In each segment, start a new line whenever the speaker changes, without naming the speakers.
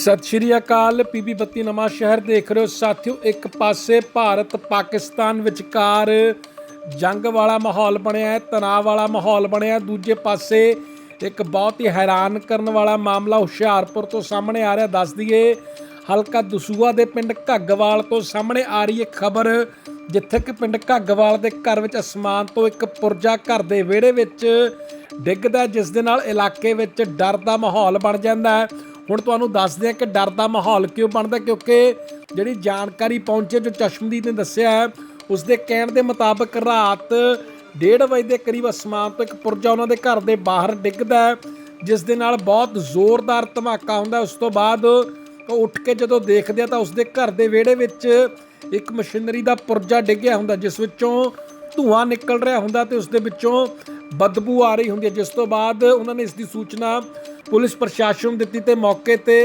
ਸਤਿ ਸ਼੍ਰੀ ਅਕਾਲ, ਪੀਬੀ ਬੱਤੀ ਨਵਾਂ ਸ਼ਹਿਰ ਦੇਖ ਰਹੇ ਹੋ। ਸਾਥੀਓ, ਇੱਕ ਪਾਸੇ ਭਾਰਤ ਪਾਕਿਸਤਾਨ ਵਿਚਕਾਰ ਜੰਗ ਵਾਲਾ ਮਾਹੌਲ ਬਣਿਆ ਹੈ, ਤਣਾਅ ਵਾਲਾ ਮਾਹੌਲ ਬਣਿਆ ਦੂਜੇ ਪਾਸੇ ਇੱਕ ਬਹੁਤ ਹੀ ਹੈਰਾਨ ਕਰਨ ਵਾਲਾ ਮਾਮਲਾ ਹੁਸ਼ਿਆਰਪੁਰ ਤੋਂ ਸਾਹਮਣੇ ਆ ਰਿਹਾ। ਦੱਸ ਦਈਏ, ਹਲਕਾ ਦਸੂਆ ਦੇ ਪਿੰਡ ਘੱਗਵਾਲ ਤੋਂ ਸਾਹਮਣੇ ਆ ਰਹੀ ਹੈ ਖਬਰ, ਜਿੱਥੇ ਕਿ ਪਿੰਡ ਘੱਗਵਾਲ ਦੇ ਘਰ ਵਿੱਚ ਅਸਮਾਨ ਤੋਂ ਇੱਕ ਪੁਰਜਾ ਘਰ ਦੇ ਵਿਹੜੇ ਵਿੱਚ ਡਿੱਗਦਾ ਜਿਸ ਦੇ ਨਾਲ ਇਲਾਕੇ ਵਿੱਚ ਡਰ ਦਾ ਮਾਹੌਲ ਬਣ ਜਾਂਦਾ ਹੈ। ਹੁਣ ਤੁਹਾਨੂੰ ਦੱਸਦੇ ਹਾਂ ਕਿ ਡਰ ਦਾ ਮਾਹੌਲ ਕਿਉਂ ਬਣਦਾ ਕਿਉਂਕਿ ਜਿਹੜੀ ਜਾਣਕਾਰੀ ਪਹੁੰਚੇ ਜੋ ਚਸ਼ਮਦੀਦ ਨੇ ਦੱਸਿਆ ਹੈ ਉਸ ਦੇ ਕਹਿਣ ਦੇ ਮੁਤਾਬਕ ਰਾਤ 1:30 ਵਜੇ ਦੇ ਕਰੀਬ ਅਸਮਾਨ ਤੋਂ ਇੱਕ ਪੁਰਜਾ ਉਹਨਾਂ ਦੇ ਘਰ ਦੇ ਬਾਹਰ ਡਿੱਗਦਾ ਹੈ, ਜਿਸ ਦੇ ਨਾਲ ਬਹੁਤ ਜ਼ੋਰਦਾਰ ਧਮਾਕਾ ਹੁੰਦਾ ਉਸ ਤੋਂ ਬਾਅਦ ਉਹ ਉੱਠ ਕੇ ਜਦੋਂ ਦੇਖਦੇ ਆ ਤਾਂ ਉਸ ਦੇ ਘਰ ਦੇ ਵਿਹੜੇ ਵਿੱਚ ਇੱਕ ਮਸ਼ੀਨਰੀ ਦਾ ਪੁਰਜਾ ਡਿੱਗਿਆ ਹੁੰਦਾ, ਜਿਸ ਵਿੱਚੋਂ ਧੂਆਂ ਨਿਕਲ ਰਿਹਾ ਹੁੰਦਾ ਤੇ ਉਸ ਦੇ ਵਿੱਚੋਂ ਬਦਬੂ ਆ ਰਹੀ ਹੁੰਦੀ ਹੈ, ਜਿਸ ਤੋਂ ਬਾਅਦ ਉਹਨਾਂ ਨੇ ਇਸ ਦੀ ਸੂਚਨਾ ਪੁਲਿਸ ਪ੍ਰਸ਼ਾਸਨ ਦਿੱਤੀ ਤੇ ਮੌਕੇ ਤੇ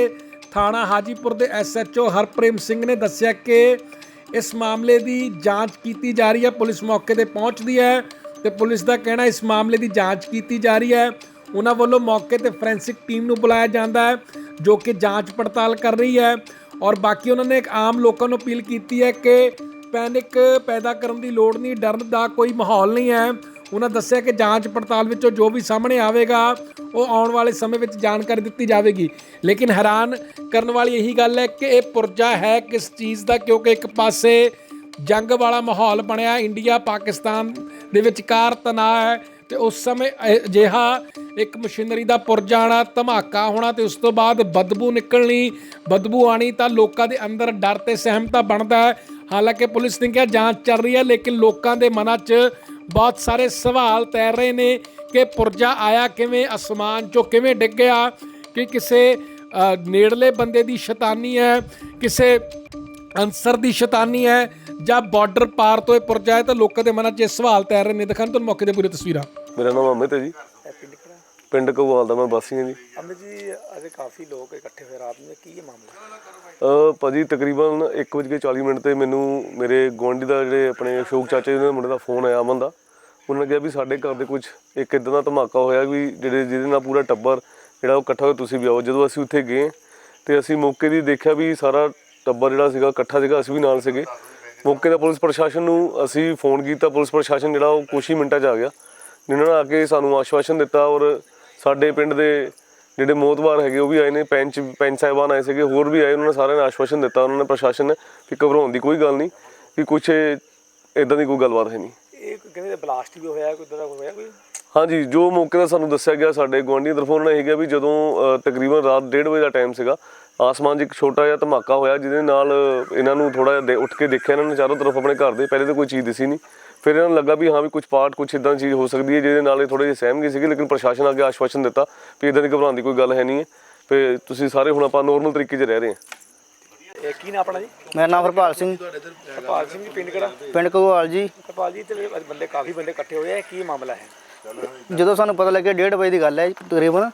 ਥਾਣਾ ਹਾਜੀਪੁਰ ਦੇ ਐਸਐਚਓ ਹਰਪ੍ਰੇਮ ਸਿੰਘ ਨੇ ਦੱਸਿਆ ਕਿ ਇਸ ਮਾਮਲੇ ਦੀ ਜਾਂਚ ਕੀਤੀ ਜਾ ਰਹੀ ਹੈ, ਪੁਲਿਸ ਮੌਕੇ ਤੇ ਪਹੁੰਚਦੀ ਹੈ ਤੇ ਪੁਲਿਸ ਦਾ ਕਹਿਣਾ ਇਸ ਮਾਮਲੇ ਦੀ ਜਾਂਚ ਕੀਤੀ ਜਾ ਰਹੀ ਹੈ। ਉਹਨਾਂ ਵੱਲੋਂ ਮੌਕੇ ਤੇ ਫੋਰੈਂਸਿਕ ਟੀਮ ਨੂੰ ਬੁਲਾਇਆ ਜਾਂਦਾ ਹੈ, ਜੋ ਕਿ ਜਾਂਚ ਪੜਤਾਲ ਕਰ ਰਹੀ ਹੈ ਔਰ ਬਾਕੀ ਉਹਨਾਂ ਨੇ ਇੱਕ ਆਮ ਲੋਕਾਂ ਨੂੰ ਅਪੀਲ ਕੀਤੀ ਹੈ ਕਿ ਪੈਨਿਕ ਪੈਦਾ ਕਰਨ ਦੀ ਲੋੜ ਨਹੀਂ, ਡਰਨ ਦਾ ਕੋਈ ਮਾਹੌਲ ਨਹੀਂ ਹੈ। ਉਹਨਾਂ ਦੱਸਿਆ ਕਿ ਜਾਂਚ ਪੜਤਾਲ ਵਿੱਚੋਂ ਜੋ ਵੀ ਸਾਹਮਣੇ ਆਵੇਗਾ, ਉਹ ਆਉਣ ਵਾਲੇ ਸਮੇਂ ਵਿੱਚ ਜਾਣਕਾਰੀ ਦਿੱਤੀ ਜਾਵੇਗੀ। ਲੇਕਿਨ ਹੈਰਾਨ ਕਰਨ ਵਾਲੀ ਇਹੀ ਗੱਲ ਹੈ ਕਿ ਇਹ ਪੁਰਜਾ ਹੈ ਕਿਸ ਚੀਜ਼ ਦਾ, ਕਿਉਂਕਿ ਇੱਕ ਪਾਸੇ ਜੰਗ ਵਾਲਾ ਮਾਹੌਲ ਬਣਿਆ, ਇੰਡੀਆ, ਪਾਕਿਸਤਾਨ ਦੇ ਵਿਚਕਾਰ ਤਣਾਅ ਹੈ ਤੇ ਉਸ ਸਮੇਂ ਅਜਿਹਾ ਇੱਕ ਮਸ਼ੀਨਰੀ ਦਾ ਪੁਰਜਾ ਆਉਣਾ ਧਮਾਕਾ ਹੋਣਾ ਤੇ ਉਸ ਤੋਂ ਬਾਅਦ ਬਦਬੂ ਨਿਕਲਣੀ, ਬਦਬੂ ਆਣੀ ਤਾਂ ਲੋਕਾਂ ਦੇ ਅੰਦਰ ਡਰ ਤੇ ਸਹਿਮਤਾ ਬਣਦਾ ਹੈ। ਹਾਲਾਂਕਿ ਪੁਲਿਸ ਨੇ ਕਿਹਾ ਜਾਂਚ ਚੱਲ ਰਹੀ ਹੈ, ਲੇਕਿਨ ਲੋਕਾਂ ਦੇ ਮਨਾਂ 'ਚ ਬਹੁਤ ਸਾਰੇ ਸਵਾਲ ਤੈਰ ਰਹੇ ਨੇ ਕਿ ਪੁਰਜਾ ਆਇਆ ਕਿਵੇਂ, ਅਸਮਾਨ 'ਚੋਂ ਕਿਵੇਂ ਡਿੱਗਿਆ ਕਿ ਕਿਸੇ ਨੇੜਲੇ ਬੰਦੇ ਦੀ ਸ਼ੈਤਾਨੀ ਹੈ, ਕਿਸੇ ਅਨਸਰ ਦੀ ਸ਼ੈਤਾਨੀ ਹੈ, ਜਾਂ ਬਾਰਡਰ ਪਾਰ ਤੋਂ ਇਹ ਪੁਰਜਾ ਹੈ ਤਾਂ ਲੋਕਾਂ ਦੇ ਮਨਾਂ 'ਚ ਇਹ ਸਵਾਲ ਤੈਰ ਰਹੇ ਨੇ। ਦਿਖਾਣ ਤੁਹਾਨੂੰ ਮੌਕੇ ਤੇ ਪੂਰੀ ਤਸਵੀਰਾਂ।
ਮੇਰਾ ਨਾਮ ਅਮਿਤ ਹੈ ਜੀ। ਪਿੰਡ ਕਗਵਾਲ ਦਾ ਮੈਂ ਵਾਸੀ ਹਾਂ ਜੀ
ਅਮਿਤ ਜੀ ਅਜੇ ਕਾਫੀ ਲੋਕ ਇਕੱਠੇ ਹੋਏ ਰਾਤ ਨੂੰ ਕੀ ਇਹ ਮਾਮਲਾ?
ਅਹ ਭਾਜੀ ਤਕਰੀਬਨ 1:40 ਮਿੰਟ ਤੇ ਮੈਨੂੰ ਮੇਰੇ ਗੁਆਂਢੀ ਦਾ ਜਿਹੜੇ ਆਪਣੇ ਅਸ਼ੋਕ ਚਾਚਾ ਜੀ ਦੇ ਮੁੰਡੇ ਦਾ ਫੋਨ ਆਇਆ ਅਮਨ ਦਾ। ਉਹਨਾਂ ਨੇ ਕਿਹਾ ਵੀ ਸਾਡੇ ਘਰ ਦੇ ਕੁਝ ਇੱਕ ਇਦਾਂ ਦਾ ਧਮਾਕਾ ਹੋਇਆ ਵੀ ਜਿਹੜੇ ਜਿਹਦੇ ਨਾਲ ਪੂਰਾ ਟੱਬਰ ਜਿਹੜਾ ਉਹ ਇਕੱਠਾ ਹੋਇਆ ਤੁਸੀਂ ਵੀ ਆਓ। ਜਦੋਂ ਅਸੀਂ ਉੱਥੇ ਗਏ ਤੇ ਅਸੀਂ ਮੌਕੇ ਦੀ ਦੇਖਿਆ ਵੀ ਸਾਰਾ ਟੱਬਰ ਜਿਹੜਾ ਸੀਗਾ ਇਕੱਠਾ ਸੀਗਾ ਅਸੀਂ ਵੀ ਨਾਲ ਸੀਗੇ। ਮੌਕੇ ਦਾ ਪੁਲਿਸ ਪ੍ਰਸ਼ਾਸਨ ਨੂੰ ਅਸੀਂ ਫੋਨ ਕੀਤਾ ਪੁਲਿਸ ਪ੍ਰਸ਼ਾਸਨ ਜਿਹੜਾ ਉਹ ਕੁਛ ਹੀ ਮਿੰਟਾਂ 'ਚ ਆ ਗਿਆ। ਜਿਨ੍ਹਾਂ ਨੇ ਆ ਕੇ ਸਾਨੂੰ ਆਸ਼ਵਾਸਨ ਦਿੱਤਾ ਔਰ ਸਾਡੇ ਪਿੰਡ ਦੇ ਜਿਹੜੇ ਮੋਤਬਾਰ ਹੈਗੇ ਉਹ ਵੀ ਆਏ ਨੇ ਪੈਂਚ ਪੈਂਚ ਸਾਹਿਬਾਨ ਆਏ ਸੀਗੇ ਹੋਰ ਵੀ ਆਏ ਉਹਨਾਂ ਨੇ ਸਾਰਿਆਂ ਨੇ ਆਸ਼ਵਾਸਨ ਦਿੱਤਾ ਉਹਨਾਂ ਨੇ ਪ੍ਰਸ਼ਾਸਨ ਨੇ ਕਿ ਘਬਰਾਉਣ ਦੀ ਕੋਈ ਗੱਲ ਨਹੀਂ ਕਿ ਕੁਛ ਇਦਾਂ ਦੀ ਕੋਈ ਗੱਲਬਾਤ ਹੈ ਨਹੀਂ।
ਇਹ ਕਹਿੰਦੇ ਬਲਾਸਟ ਵੀ ਹੋਇਆ ਕੋਈ ਇਦਾਂ ਦਾ ਹੋਇਆ ਕੋਈ?
ਹਾਂਜੀ ਜੋ ਮੌਕੇ ਦਾ ਸਾਨੂੰ ਦੱਸਿਆ ਗਿਆ ਸਾਡੇ ਗੁਆਂਢੀ ਤਰਫੋਂ ਉਹਨਾਂ ਨੇ ਇਹ ਕਿਹਾ ਵੀ ਜਦੋਂ ਤਕਰੀਬਨ ਰਾਤ 1:30 ਵਜੇ ਦਾ ਟਾਈਮ ਸੀਗਾ ਆਸਮਾਨ 'ਚ ਇੱਕ ਛੋਟਾ ਜਿਹਾ ਧਮਾਕਾ ਹੋਇਆ ਜਿਹਦੇ ਨਾਲ ਇਹਨਾਂ ਨੂੰ ਥੋੜਾ ਜਿਹਾ ਉੱਠ ਕੇ ਦੇਖਿਆ ਇਹਨਾਂ ਨੇ ਚਾਰੋਂ ਤਰਫ ਆਪਣੇ ਘਰ ਦੇ ਪਹਿਲੇ ਤਾਂ ਕੋਈ ਚੀਜ਼ ਦਿਸੀ ਨਹੀਂ। ਫਿਰ ਇਹਨਾਂ ਨੂੰ ਲੱਗਾ ਵੀ ਹਾਂ ਵੀ ਕੁਝ ਪਾਰਟ ਕੁਝ ਇਦਾਂ ਚੀਜ਼ ਹੋ ਸਕਦੀ ਹੈ ਜਿਹਦੇ ਨਾਲ ਇਹ ਥੋੜੇ ਜਿਹੇ ਸਹਿਮ ਗਏ ਸੀਗੇ ਲੇਕਿਨ ਪ੍ਰਸ਼ਾਸਨ ਅੱਗੇ ਆਸ਼ਵਾਸਨ ਦਿੱਤਾ ਵੀ ਇਦਾਂ ਦੀ ਘਬਰਾਉਣ ਦੀ ਕੋਈ ਗੱਲ ਹੈ ਨਹੀਂ ਹੈ। ਤੇ ਤੁਸੀਂ ਸਾਰੇ ਹੁਣ ਆਪਾਂ ਨੋਰਮਲ ਤਰੀਕੇ 'ਚ ਰਹਿ ਰਹੇ ਹਾਂ।
ਇਹ ਕੀ ਨਾ ਆਪਣਾ ਜੀ?
ਮੇਰਾ ਨਾਮ ਹਰਪਾਲ ਸਿੰਘ।
ਹਰਪਾਲ ਸਿੰਘ ਜੀ ਪਿੰਡ ਕਿਹੜਾ?
ਪਿੰਡ ਘਗਵਾਲ ਜੀ।
ਹਰਪਾਲ ਜੀ ਤੇ ਅੱਜ ਬੰਦੇ ਕਾਫੀ ਬੰਦੇ ਇਕੱਠੇ ਹੋਏ ਆ ਕੀ ਮਾਮਲਾ ਹੈ?
ਜਦੋਂ ਸਾਨੂੰ ਪਤਾ ਲੱਗਿਆ 1:30 ਵਜੇ ਦੀ ਗੱਲ ਹੈ ਤਕਰੀਬਨ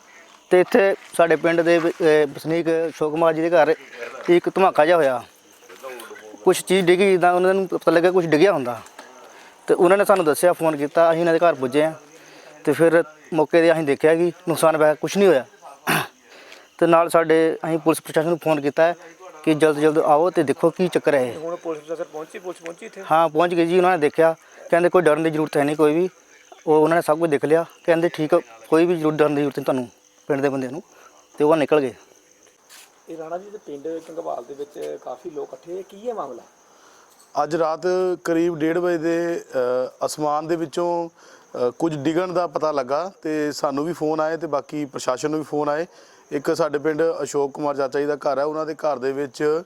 ਤੇ ਇੱਥੇ ਸਾਡੇ ਪਿੰਡ ਦੇ ਅਹ ਵਸਨੀਕ ਅਸ਼ੋਕ ਕੁਮਾਰ ਜੀ ਦੇ ਘਰ ਇੱਕ ਧਮਾਕਾ ਜਿਹਾ ਹੋਇਆ। ਕੁਝ ਚੀਜ਼ ਡਿੱਗੀ ਜਿੱਦਾਂ ਉਹਨਾਂ ਨੂੰ ਪਤਾ ਲੱਗਿਆ ਕੁਝ ਡਿੱਗਿਆ ਹੁੰਦਾ। ਤੇ ਉਹਨਾਂ ਨੇ ਸਾਨੂੰ ਦੱਸਿਆ ਫੋਨ ਕੀਤਾ ਅਸੀਂ ਇਹਨਾਂ ਦੇ ਘਰ ਪੁੱਜੇ ਆ ਤੇ ਫਿਰ ਮੌਕੇ ਤੇ ਅਸੀਂ ਦੇਖਿਆ ਕਿ ਨੁਕਸਾਨ ਪਿਆ ਕੁਝ ਨਹੀਂ ਹੋਇਆ। ਤੇ ਨਾਲ ਸਾਡੇ ਅਸੀਂ ਪੁਲਿਸ ਪ੍ਰਸ਼ਾਸਨ ਨੂੰ ਫੋਨ ਕੀਤਾ ਹੈ ਕਿ ਜਲਦ ਜਲਦ ਆਓ ਤੇ ਦੇਖੋ ਕੀ ਚੱਕਰ ਹੈ
ਹੁਣ ਪੁਲਿਸ ਪ੍ਰਸ਼ਾਸਨ ਪਹੁੰਚੀ ਪੁਲਿਸ ਪਹੁੰਚੀ ਇੱਥੇ?
ਹਾਂ ਪਹੁੰਚ ਗਏ ਜੀ ਉਹਨਾਂ ਨੇ ਦੇਖਿਆ। ਕਹਿੰਦੇ ਕੋਈ ਡਰਨ ਦੀ ਜ਼ਰੂਰਤ ਹੈ ਨਹੀਂ ਕੋਈ ਵੀ। ਉਹ ਉਹਨਾਂ ਨੇ ਸਭ ਕੁਝ ਦੇਖ ਲਿਆ। ਕਹਿੰਦੇ ਠੀਕ ਕੋਈ ਵੀ ਜ਼ਰੂਰ ਡਰਨ ਦੀ ਜ਼ਰੂਰਤ ਨਹੀਂ ਤੁਹਾਨੂੰ ਪਿੰਡ ਦੇ ਬੰਦਿਆਂ ਨੂੰ। ਤੇ ਉਹ ਨਿਕਲ ਗਏ।
ਇਹ ਰਾਣਾ ਜੀ ਦੇ ਪਿੰਡ ਕੰਗਵਾਲ ਦੇ ਵਿੱਚ ਕਾਫੀ ਲੋਕ ਇਕੱਠੇ ਕੀ ਹੈ ਮਾਮਲਾ?
ਅੱਜ ਰਾਤ ਕਰੀਬ 1:30 ਵਜੇ ਦੇ ਅਸਮਾਨ ਦੇ ਵਿੱਚੋਂ ਕੁਝ ਡਿੱਗਣ ਦਾ ਪਤਾ ਲੱਗਾ ਤੇ ਸਾਨੂੰ ਵੀ ਫੋਨ ਆਏ ਤੇ ਬਾਕੀ ਪ੍ਰਸ਼ਾਸਨ ਨੂੰ ਵੀ ਫੋਨ ਆਏ। ਇੱਕ ਸਾਡੇ ਪਿੰਡ ਅਸ਼ੋਕ ਕੁਮਾਰ ਚਾਚਾ ਜੀ ਦਾ ਘਰ ਹੈ, ਉਹਨਾਂ ਦੇ ਘਰ ਦੇ ਵਿੱਚ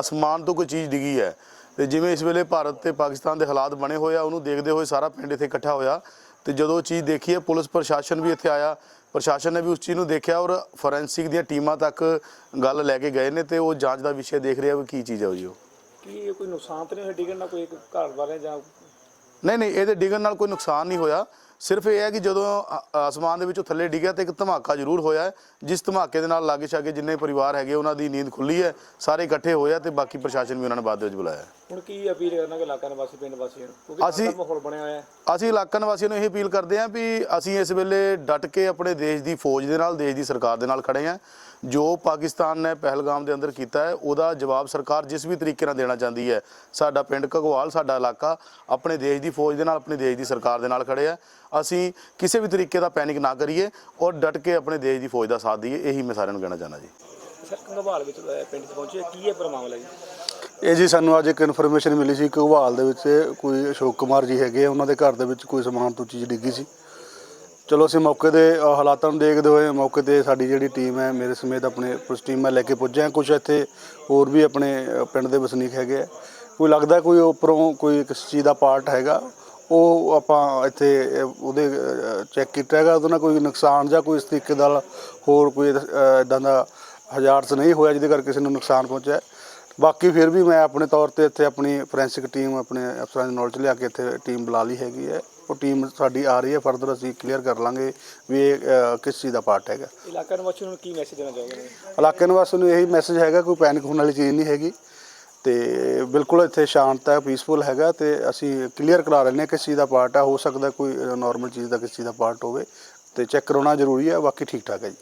ਅਸਮਾਨ ਤੋਂ ਕੋਈ ਚੀਜ਼ ਡਿੱਗੀ ਹੈ। ਤੇ ਜਿਵੇਂ ਇਸ ਵੇਲੇ ਭਾਰਤ ਤੇ ਪਾਕਿਸਤਾਨ ਦੇ ਹਾਲਾਤ ਬਣੇ ਹੋਏ ਆ, ਉਹਨੂੰ ਦੇਖਦੇ ਹੋਏ ਸਾਰਾ ਪਿੰਡ ਇੱਥੇ ਇਕੱਠਾ ਹੋਇਆ। ਤੇ ਜਦੋਂ ਉਹ ਚੀਜ਼ ਦੇਖੀ ਹੈ, ਪੁਲਿਸ ਪ੍ਰਸ਼ਾਸਨ ਵੀ ਇੱਥੇ ਆਇਆ। ਪ੍ਰਸ਼ਾਸਨ ਨੇ ਵੀ ਉਸ ਚੀਜ਼ ਨੂੰ ਦੇਖਿਆ ਔਰ ਫੋਰੈਂਸਿਕ ਦੀਆਂ ਟੀਮਾਂ ਤੱਕ ਗੱਲ ਲੈ ਕੇ ਗਏ ਨੇ ਤੇ ਉਹ ਜਾਂਚ ਦਾ ਵਿਸ਼ੇ ਦੇਖ ਰਿਹਾ ਵੀ ਕੀ ਚੀਜ਼ ਹੈ ਉਹ ਜੀ ਉਹ।
ਕੀ ਇਹ ਕੋਈ ਨੁਕਸਾਨ ਤਾਂ ਨਹੀਂ ਹੋਇਆ ਡਿੱਗਣ ਨਾਲ ਕੋਈ ਘਰ ਵਾਲੇ ਜਾਂ
ਨਹੀਂ ਨਹੀਂ ਇਹਦੇ ਡਿੱਗਣ ਨਾਲ ਕੋਈ ਨੁਕਸਾਨ ਨਹੀਂ ਹੋਇਆ। ਸਿਰਫ ਇਹ ਹੈ ਕਿ ਜਦੋਂ ਆਸਮਾਨ ਦੇ ਵਿੱਚੋਂ ਥੱਲੇ ਡਿੱਗਿਆ ਤੇ ਇੱਕ ਧਮਾਕਾ ਜ਼ਰੂਰ ਹੋਇਆ ਹੈ, ਜਿਸ ਧਮਾਕੇ ਦੇ ਨਾਲ ਲਾਗੇ ਛਾਗੇ ਜਿੰਨੇ ਪਰਿਵਾਰ ਹੈਗੇ ਉਹਨਾਂ ਦੀ ਨੀਂਦ ਖੁੱਲੀ ਹੈ ਸਾਰੇ ਇਕੱਠੇ ਹੋਏ ਆ ਤੇ ਬਾਕੀ ਪ੍ਰਸ਼ਾਸਨ ਵੀ ਉਹਨਾਂ ਨੇ ਬਾਅਦ ਦੇ ਵਿੱਚ ਬੁਲਾਇਆ ਹੈ।
ਹੁਣ ਕੀ ਅਪੀਲ ਕਰਨਾ ਕਿ ਇਲਾਕਾ ਨਿਵਾਸੀ ਪਿੰਡ ਵਾਸੀਆਂ ਨੂੰ? ਕਿਉਂਕਿ
ਅਸੀਂ
ਮਾਹੌਲ ਬਣਿਆ ਹੋਇਆ ਹੈ।
ਅਸੀਂ ਇਲਾਕਾ ਨਿਵਾਸੀਆਂ ਨੂੰ ਇਹ ਅਪੀਲ ਕਰਦੇ ਹਾਂ ਵੀ ਅਸੀਂ ਇਸ ਵੇਲੇ ਡਟ ਕੇ ਆਪਣੇ ਦੇਸ਼ ਦੀ ਫੌਜ ਦੇ ਨਾਲ ਦੇਸ਼ ਦੀ ਸਰਕਾਰ ਦੇ ਨਾਲ ਖੜੇ ਹਾਂ। ਜੋ ਪਾਕਿਸਤਾਨ ਨੇ ਪਹਿਲਗਾਮ ਦੇ ਅੰਦਰ ਕੀਤਾ ਹੈ ਉਹਦਾ ਜਵਾਬ ਸਰਕਾਰ ਜਿਸ ਵੀ ਤਰੀਕੇ ਨਾਲ ਦੇਣਾ ਚਾਹੁੰਦੀ ਹੈ ਸਾਡਾ ਪਿੰਡ ਘਗਵਾਲ ਸਾਡਾ ਇਲਾਕਾ ਆਪਣੇ ਦੇਸ਼ ਦੀ ਫੌਜ ਦੇ ਨਾਲ ਆਪਣੇ ਦੇਸ਼ ਦੀ ਸਰਕਾਰ ਦੇ ਨਾਲ ਖੜੇ ਆ ਅਸੀਂ ਕਿਸੇ ਵੀ ਤਰੀਕੇ ਦਾ ਪੈਨਿਕ ਨਾ ਕਰੀਏ ਔਰ ਡਟ ਕੇ ਆਪਣੇ ਦੇਸ਼ ਦੀ ਫੌਜ ਦਾ ਸਾਥ ਦਈਏ ਇਹੀ ਮੈਂ ਸਾਰਿਆਂ ਨੂੰ ਕਹਿਣਾ ਚਾਹੁੰਦਾ ਜੀ।
ਸਰ ਕੰਗਵਾਲ ਵਿੱਚ ਅਹ, ਪਿੰਡ 'ਚ ਪਹੁੰਚੇ ਕੀ ਹੈ ਪਰ ਮਾਮਲਾ ਜੀ
ਇਹ ਜੀ ਸਾਨੂੰ ਅੱਜ ਇੱਕ ਇਨਫੋਰਮੇਸ਼ਨ ਮਿਲੀ ਸੀ ਕਿ ਘਵਾਲ ਦੇ ਵਿੱਚ ਕੋਈ ਅਸ਼ੋਕ ਕੁਮਾਰ ਜੀ ਹੈਗੇ ਆ, ਉਹਨਾਂ ਦੇ ਘਰ ਦੇ ਵਿੱਚ ਕੋਈ ਸਮਾਨ ਤੋਂ ਚੀਜ਼ ਡਿੱਗੀ ਸੀ। ਚਲੋ ਅਸੀਂ ਮੌਕੇ ਦੇ ਅ, ਹਾਲਾਤਾਂ ਨੂੰ ਦੇਖਦੇ ਹੋਏ ਮੌਕੇ ਤੇ ਸਾਡੀ ਜਿਹੜੀ ਟੀਮ ਹੈ ਮੇਰੇ ਸਮੇਤ ਆਪਣੇ ਪੁਲਿਸ ਟੀਮ ਮੈਂ ਲੈ ਕੇ ਪੁੱਜੇ ਹਾਂ। ਕੁਝ ਇੱਥੇ ਹੋਰ ਵੀ ਆਪਣੇ ਅ, ਪਿੰਡ ਦੇ ਵਸਨੀਕ ਹੈਗੇ ਆ। ਕੋਈ ਲੱਗਦਾ ਕੋਈ ਉੱਪਰੋਂ ਕੋਈ ਕਿਸ ਚੀਜ਼ ਦਾ ਪਾਰਟ ਹੈਗਾ ਉਹ ਆਪਾਂ ਇੱਥੇ ਅ, ਉਹਦੇ ਚੈੱਕ ਕੀਤਾ ਹੈਗਾ। ਉਹਦੇ ਨਾਲ ਕੋਈ ਨੁਕਸਾਨ ਜਾਂ ਕੋਈ ਇਸ ਤਰੀਕੇ ਨਾਲ ਹੋਰ ਕੋਈ ਇਦਾਂ ਦਾ ਹਜ਼ਾਰਤ ਨਹੀਂ ਹੋਇਆ ਜਿਹਦੇ ਕਰਕੇ ਕਿਸੇ ਨੂੰ ਨੁਕਸਾਨ ਪਹੁੰਚਿਆ। ਹੈ। ਬਾਕੀ ਫਿਰ ਵੀ ਮੈਂ ਆਪਣੇ ਤੌਰ ਤੇ ਇੱਥੇ ਆਪਣੀ ਫੋਰੈਂਸਿਕ ਟੀਮ ਆਪਣੇ ਅਫਸਰਾਂ ਦੇ ਨੌਲੇਜ ਲਿਆ ਕੇ ਇੱਥੇ ਟੀਮ ਬੁਲਾ ਲਈ ਹੈਗੀ ਹੈ। ਉਹ ਟੀਮ ਸਾਡੀ ਆ ਰਹੀ ਹੈ ਫਰਦਰ ਅਸੀਂ ਕਲੀਅਰ ਕਰ ਲਾਂਗੇ ਵੀ ਇਹ ਅ, ਕਿਸ ਚੀਜ਼ ਦਾ ਪਾਰਟ ਹੈਗਾ।
ਇਲਾਕਾ ਨਿਵਾਸੀਆਂ ਨੂੰ ਕੀ ਮੈਸੇਜ ਦੇਣਾ ਚਾਹੋਗੇ?
ਇਲਾਕੇ ਨਿਵਾਸੀਆਂ ਨੂੰ ਇਹੀ ਮੈਸੇਜ ਹੈਗਾ ਕੋਈ ਪੈਨਿਕ ਹੋਣ ਵਾਲੀ ਚੀਜ਼ ਨਹੀਂ ਹੈਗੀ। ਤੇ ਬਿਲਕੁਲ ਇੱਥੇ ਸ਼ਾਂਤ ਹੈ ਪੀਸਫੁਲ ਹੈਗਾ ਤੇ ਅਸੀਂ ਕਲੀਅਰ ਕਰਾ ਲੈਂਦੇ ਹਾਂ ਕਿਸ ਚੀਜ਼ ਦਾ ਪਾਰਟ ਹੈ ਹੋ ਸਕਦਾ ਕੋਈ ਨਾਰਮਲ ਚੀਜ਼ ਦਾ ਕਿਸ ਚੀਜ਼ ਦਾ ਪਾਰਟ ਹੋਵੇ ਤੇ ਚੈੱਕ ਕਰਾਉਣਾ ਜ਼ਰੂਰੀ ਹੈ ਬਾਕੀ ਠੀਕ ਠਾਕ ਹੈ ਜੀ।